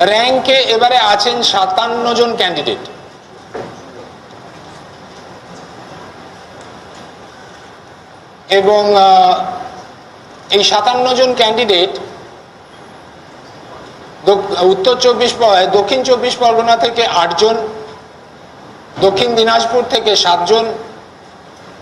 র্যাঙ্কে এবারে আছেন সাতান্ন জন ক্যান্ডিডেট। এবং এই সাতান্ন জন ক্যান্ডিডেট উত্তর চব্বিশ দক্ষিণ চব্বিশ পরগনা থেকে আটজন দক্ষিণ দিনাজপুর থেকে সাতজন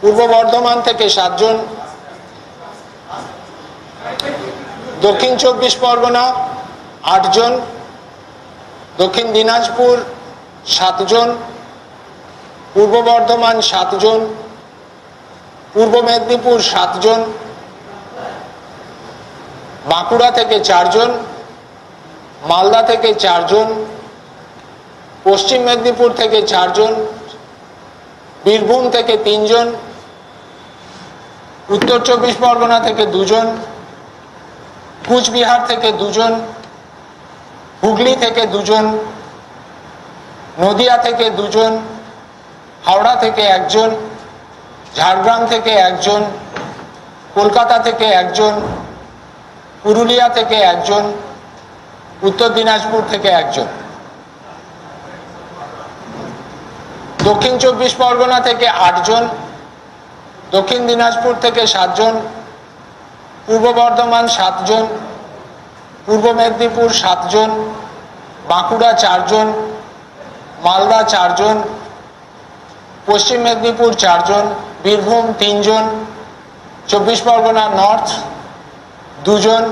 পূর্ব বর্ধমান থেকে সাতজন দক্ষিণ চব্বিশ পরগনা আটজন দক্ষিণ দিনাজপুর সাতজন, পূর্ব বর্ধমান সাতজন, পূর্ব মেদিনীপুর সাতজন, বাঁকুড়া থেকে চারজন, মালদা থেকে চারজন, পশ্চিম মেদিনীপুর থেকে চারজন, বীরভূম থেকে তিনজন, উত্তর চব্বিশ পরগনা থেকে দুজন, কুচবিহার থেকে দুজন হুগলি থেকে দুজন, নদিয়া থেকে দুজন, হাওড়া থেকে একজন, ঝাড়গ্রাম থেকে একজন, কলকাতা থেকে একজন, পুরুলিয়া থেকে একজন, উত্তর দিনাজপুর থেকে একজন। দক্ষিণ চব্বিশ পরগনা থেকে আটজন, দক্ষিণ দিনাজপুর থেকে সাতজন, পূর্ব বর্ধমান সাতজন, পূর্ব মেদিনীপুর সাতজন বাঁকুড়া চারজন, মালদা চারজন, পশ্চিম মেদিনীপুর চারজন, বীরভূম তিনজন, চব্বিশ পরগনা নর্থ দুজন,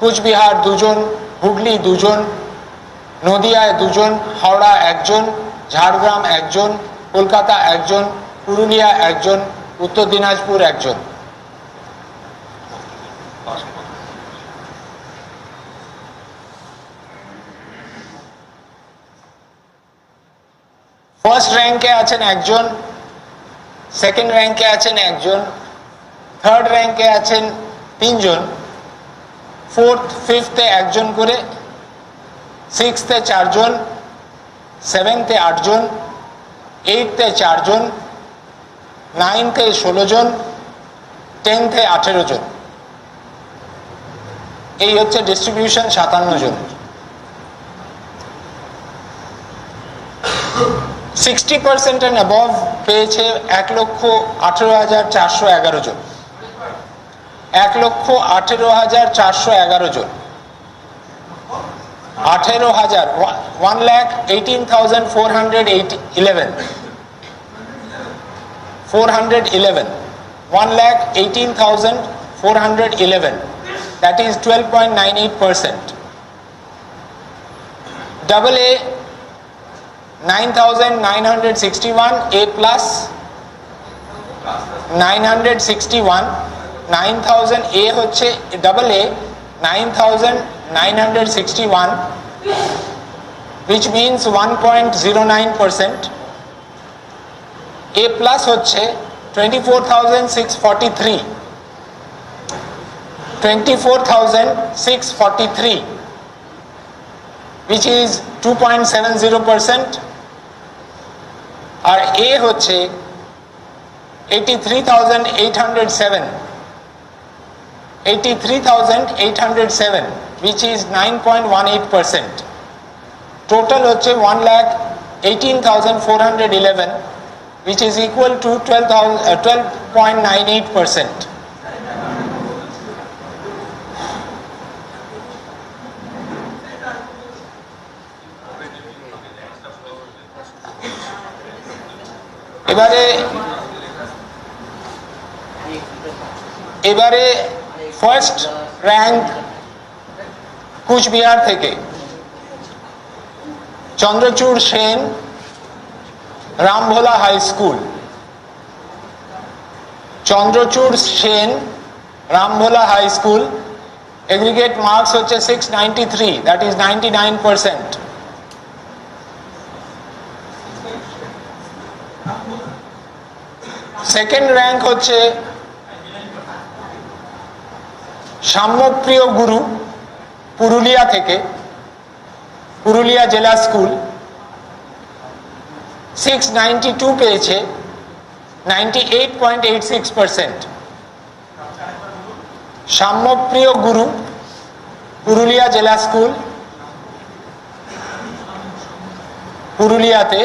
কুচবিহার দুজন, হুগলি দুজন, নদিয়ায় দুজন, হাওড়া একজন, ঝাড়গ্রাম একজন, কলকাতা একজন, পুরুলিয়া একজন, উত্তর দিনাজপুর একজন। ফার্স্ট র্যাঙ্কে আছেন একজন সেকেন্ড র্যাঙ্কে আছেন একজন থার্ড র্যাঙ্কে আছেন তিনজন ফোর্থ ফিফথে একজন করে সিক্সথে চারজন সেভেন্থে আটজন এইটথে চারজন নাইনথে ষোলো জন টেনথে আঠেরো জন এই হচ্ছে ডিস্ট্রিবিউশন সাতান্ন জন সিক্সটি পার্সেন্ট অ্যান্ড অ্যাবভ পেয়েছে এক লক্ষ আঠেরো হাজার চারশো এগারো জন। এক লক্ষ আঠেরো হাজার চারশো এগারো জন। আঠেরো হাজার one lakh eighteen thousand four hundred eight eleven four hundred eleven one lakh eighteen thousand four hundred eleven that is twelve point nine eight percent double A 9961 A plus 961 9000 A হচ্ছে double A 9961 which means 1.09% A plus হচ্ছে 24643 24643 which is 2.70% আর এ হচ্ছে 83807 83807 which is 9.18% total হচ্ছে 1 lakh 18411 which is equal to 12 12.98% এবারে এবারে first rank Cooch Behar থেকে Chandrachur Sen Rambhola high school. Chandrachur Sen Rambhola high school. Aggregate marks হচ্ছে six ninety three that is ninety nine percent second rank হচ্ছে সাম্যপ্রিয় গুরু পুরুলিয়া থেকে, পুরুলিয়া জেলা school. Six two পেয়েছে ninety eight point eight six Samyapriya Guru Purulia জেলা school, পুরুলিয়াতে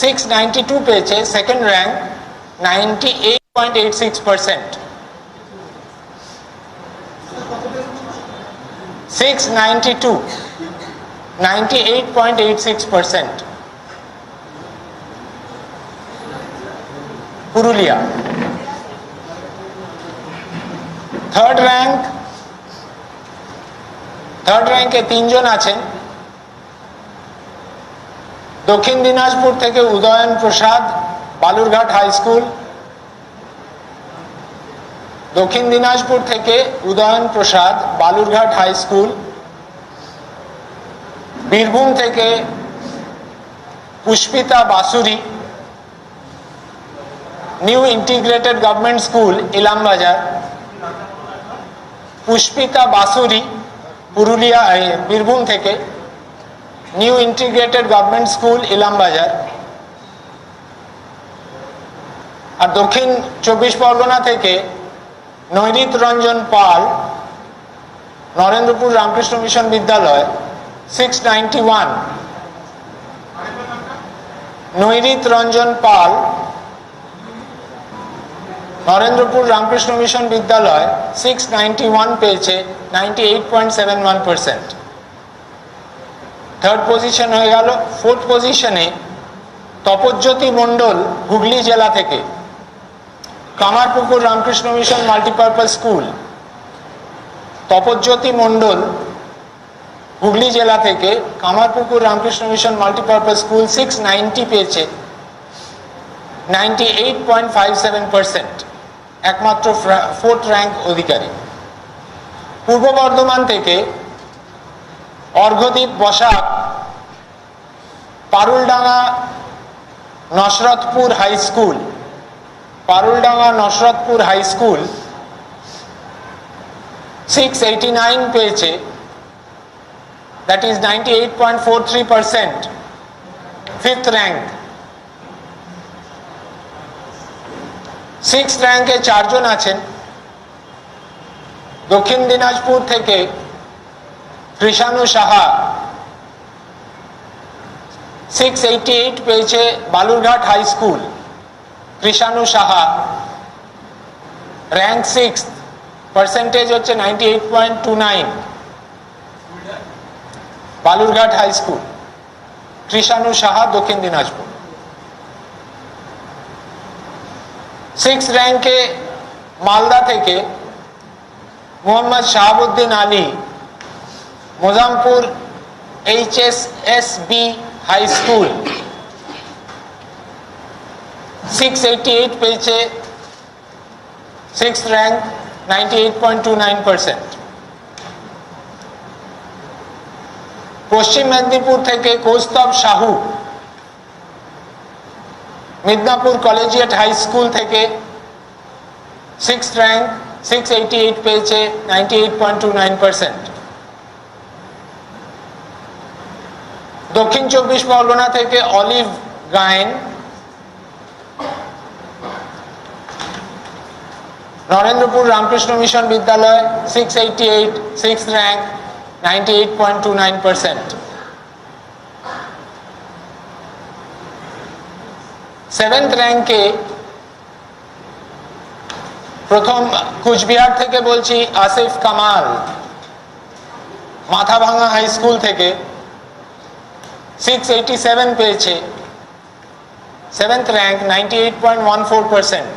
six two পেয়েছে second rank Purulia. Third rank third র্যাঙ্কে তিনজন আছেন। দক্ষিণ দিনাজপুর থেকে উদয়ন প্রসাদ বালুরঘাট হাই স্কুল, দক্ষিণ দিনাজপুর থেকে উদয়ন প্রসাদ বালুরঘাট হাই স্কুল, বীরভূম থেকে Pushpita Basuri, new integrated government school Ilambazar Pushpita Basuri, Purulia Birbhum থেকে new integrated government school Ilambazar আর দক্ষিণ চব্বিশ পরগনা থেকে Nairit Ranjan Pal, Narendrapur Ramakrishna mission Vidyalaya six ninety one Nairit Ranjan Pal, Narendrapur Ramakrishna mission Vidyalaya six one পেয়েছে ninety eight point seven one third position হয়ে গেল। Fourth পজিশনে তপজ্যোতি মণ্ডল হুগলি জেলা থেকে। Kamarpukur Ramakrishna mission multipurpose school, Tapajyoti Mondal, Hooghly জেলা থেকে Kamarpukur Ramakrishna mission multipurpose school six ninety পেয়েছে ninety eight point five seven percent একমাত্র ফোর্থ র্যাঙ্ক অধিকারী। পূর্ব বর্ধমান থেকে Arghadweep Basak, Paruldanga, Nasratpur high school Paruldanga Nasratpur high school six eighty nine পেয়েছে। That is ninety eight point four three percent fifth rank six র্যাঙ্কে চারজন আছেন। দক্ষিণ দিনাজপুর থেকে Krishanu Saha. Six eighty eight পেয়েছে Balurghat high school. Krishanu Saha rank six percentage হচ্ছে ninety eight point two nine Balurghat high school Krishanu Saha Dakshin Dinajpur. Six র্যাঙ্কে মালদা থেকে Mohammad Shahabuddin Ali, Mozampur H S S B high school six eighty eight পেয়েছে six rank ninety eight point two nine percent Paschim Medinipur থেকে Kaustav Sahu Midnapore collegiate high school থেকে six rank six eighty eight পেয়েছে ninety eight point two nine percent Dakshin Chabbish Pargana থেকে Olive Gayen Narendrapur Ramakrishna mission Vidyalaya six eighty eight six rank ninety eight point two nine percent seventh র্যাঙ্কে প্রথম কুচবিহার থেকে বলছি Asif Kamal Mathabhanga high school থেকে six eighty seven পেয়েছে। Seventh rank ninety eight point one four percent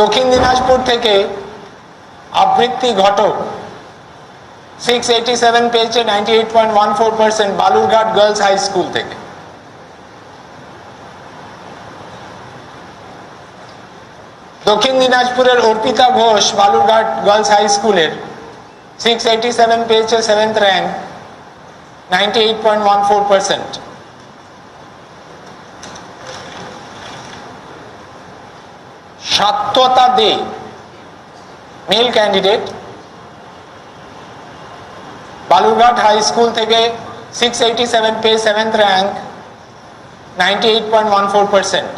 Dakshin Dinajpur থেকে Abritti Ghatak six eighty seven পেয়েছে ninety eight point one four percent Balurghat girls high school থেকে। দক্ষিণ দিনাজপুরের অর্পিতা ঘোষ বালুরঘাট গার্লস হাই স্কুলের six eighty seven পেয়েছে seventh rank ninety eight point one four percent Satyata De. Male candidate Balurghat high school থেকে six eighty seven পেয়ে seventh rank ninety point one four percent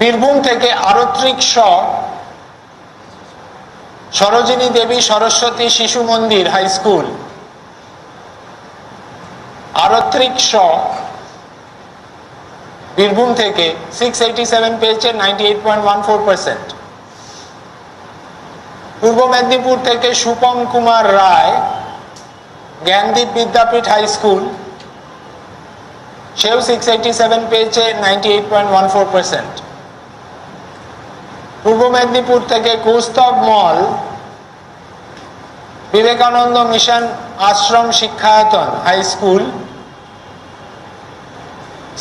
Birbhum থেকে Aratrik Shaw, Sarojini Devi Saraswati Shishu Mandir high school. Aratrik Shaw Birbhum থেকে six eighty seven পেয়েছে ninety eight point one four percent Purba Medinipur থেকে Supam Kumar Roy, Gyandeep Vidyapith high school, সেও six eighty seven পেয়েছে ninety eight point one four percent Purba Medinipur থেকে Kaustav Mal, Vivekananda mission Ashram Shikshayatan high school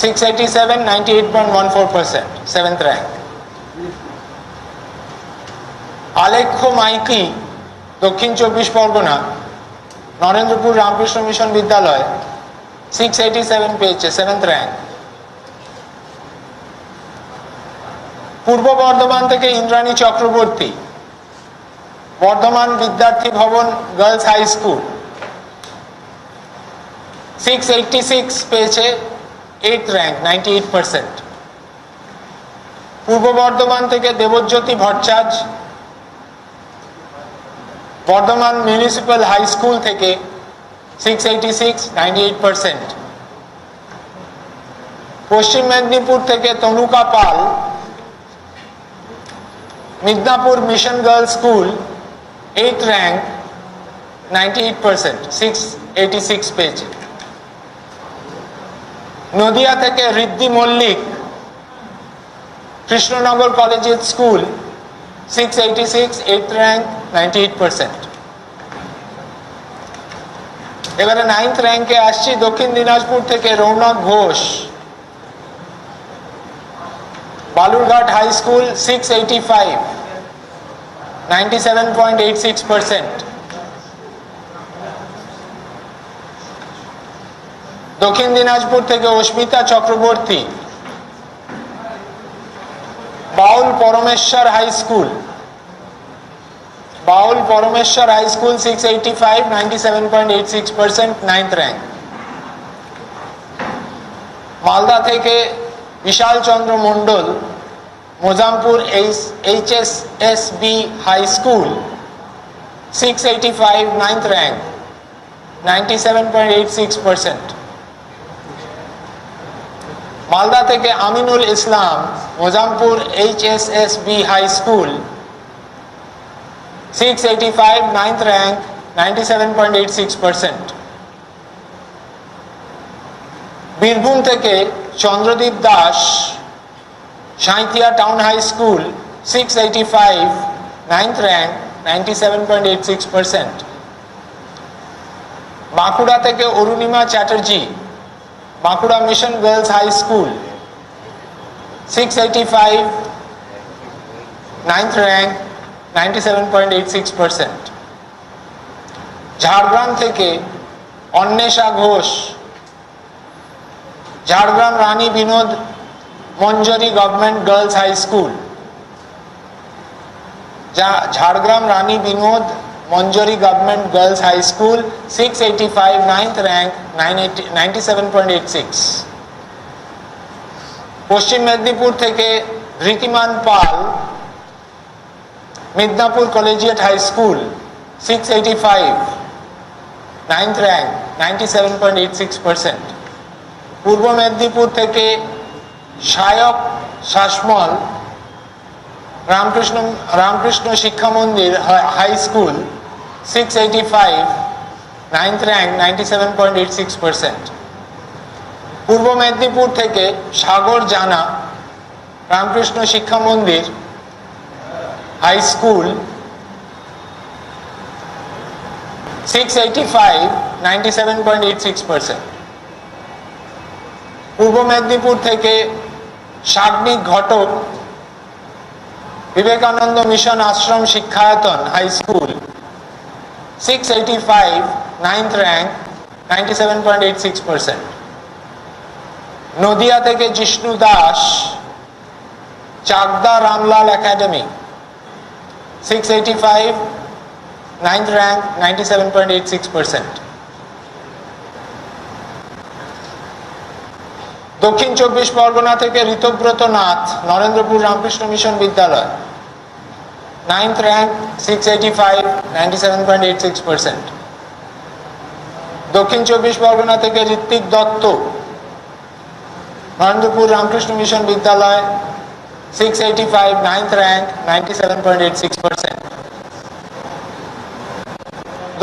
six eighty seven ninety eight point one four percent seventh rank Alekhya Maity Dakshin Chabbish Pargana Narendrapur Ramakrishna mission Vidyalaya six eighty seven পেয়েছে seventh rank Purba Bardhaman থেকে Indrani Chakraborty Bardhaman Vidyarthi Bhavan girls high school six eighty six পেয়েছে eight rank ninety eight percent Purba Bardhaman থেকে Debjyoti Bhattacharya, Bardhaman municipal high school থেকে six eighty six ninety eight percent Paschim Medinipur থেকে Tanuka Pal, Midnapore mission girls school eight rank ninety eight percent six eighty six পেয়েছে। নদিয়া থেকে Riddhi Mallick, Krishnanagar collegiate school six eighty six eight rank ninety eight percent এবারে ninth র্যাঙ্কে আসছি দক্ষিণ দিনাজপুর থেকে Raunak Ghosh. Balurghat high school six eighty five ninety seven point eight six percent Dakshin Dinajpur থেকে অস্মিতা চক্রবর্তী। বাউল পরমেশ্বর high school. Baul Parameshwar high school six eighty five ninety seven point eight six percent ninth rank Malda থেকে Bishal Chandra Mondal, Mozampur H S S B high school six eighty five ninth rank ninety seven point eight six percent Malda থেকে Aminul Islam, Mozampur H S S B high school six eighty five ninth rank ninety seven point eight six percent Birbhum থেকে Chandradip Das, Sainthia town high school six eighty five ninth rank ninety seven point eight six percent Bankura থেকে Arunima Chatterjee Bankura mission girls high school six eighty five ninth rank ninety seven point eight six percent Jhargram থেকে Anwesha Ghosh Jhargram Rani Binod Manjari government girls high school যা Jhargram Rani Binod Manjari government girls high school six eighty five ninth rank nine eighty ninety seven point eight six Paschim Medinipur থেকে Ritiman Pal Midnapore collegiate high school six eighty five ninth rank ninety seven point eight six percent Purba Medinipur থেকে Sayak Sasmal Ramakrishna Ramakrishna Shiksha Mandir high school six eighty five ninth rank ninety seven point eight six percent Purba Medinipur থেকে Sagar Jana Ramakrishna Shiksha Mandir high school six eighty five ninety seven point eight six percent Purba Medinipur থেকে Sagnik Ghatak Vivekananda mission Ashram Shikshayatan high school six eighty five ninth rank ninety seven point eight six percent Nadia থেকে Jishnu Das, Chakdah Ramlal academy six eighty five ninth rank ninety seven point eight six percent Dakshin Chabbish Pargana থেকে Ritabrata Nath, Narendrapur Ramakrishna mission Vidyalaya. Ninth rank 685 97.86 percent. Dakshin Chabbish Pargana থেকে Ritwik Dutta Narendrapur Ramakrishna mission Vidyalaya six eighty five ninth rank ninety seven point eight six percent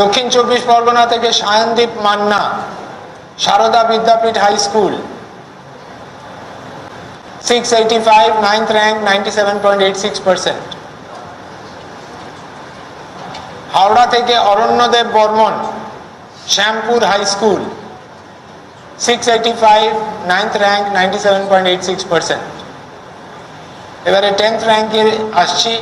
Dakshin Chabbish Pargana থেকে Sayandeep Manna, Sarada Vidyapith high school six eighty five ninth rank ninety seven point eight six percent Howrah থেকে Aranyadeb Barman, Shyampur high school six eighty five ninth rank ninety seven point eight six percent এবারে tenth র্যাঙ্কে আসছি।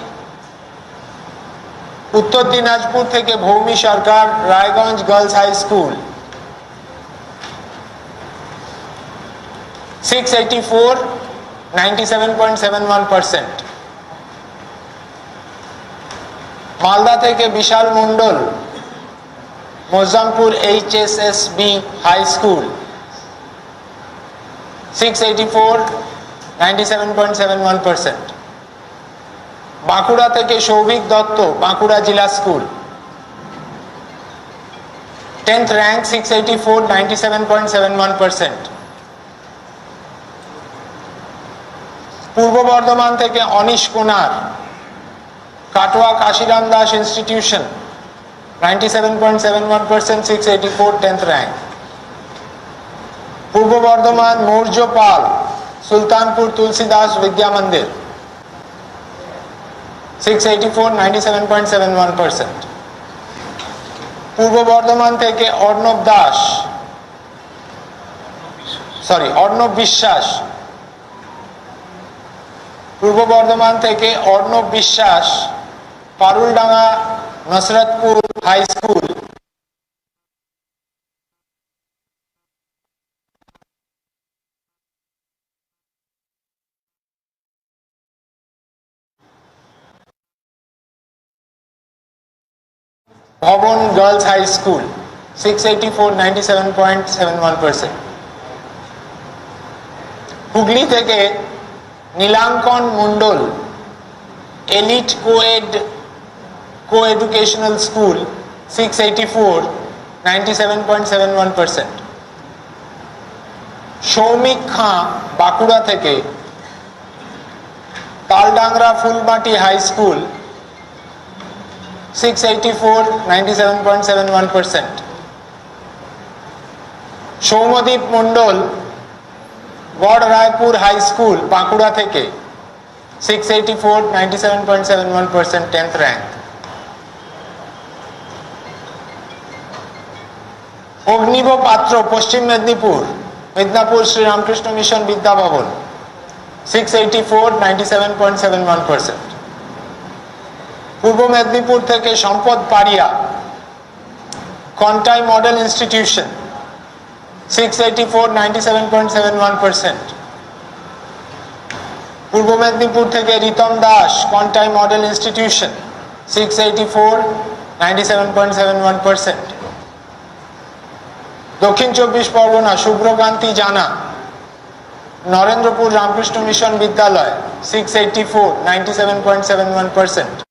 উত্তর দিনাজপুর থেকে Bhoumi Sarkar, Raiganj girls high school six eighty four ninety seven point seven one percent Malda থেকে Bishal Mondal Mozampur H S S B high school six eighty four Bankura থেকে সৌভিক দত্ত, বাঁকুড়া জেলা school. Tenth rank six eighty four ninety seven point seven one percent Purba Bardhaman থেকে Anish Kunar Katwa Kashiram Das institution ninety seven point seven one percent six eighty four tenth rank Purba Bardhaman Maurya Pal Sultanpur Tulsidas Vidya Mandir six eighty four ninety seven point seven one percent Purba Bardhaman থেকে Arnab Das sorry Arnab বিশ্বাস পূর্ব বর্ধমান থেকে Arnab Biswas Paruldanga Nasratpur high school. Bhavan girls high school six eighty four ninety seven point seven one percent Hooghly থেকে Nilankan Mondal elite coed point seven one percent Soumik Khan Bankura থেকে Taldangra Phulmati high school six eighty four ninety seven point seven one percent Soumadip Mondal Garh Raipur high school Bankura থেকে six eighty four ninety seven point seven one percent tenth rank Agnib Patra Paschim Medinipur Medinipur Sri Ramakrishna mission Vidyabhavan six eighty four ninety seven point seven one percent Purba Medinipur থেকে Sampad Paria Contai model institution six eighty four ninety seven point seven one percent Purba Medinipur থেকে Ritam Das Contai model institution six eighty four ninety seven point seven one percent Dakshin চব্বিশ Pargana Shubhrakanti Jana. Narendrapur Ramakrishna mission Vidyalaya six eighty four ninety seven point seven one percent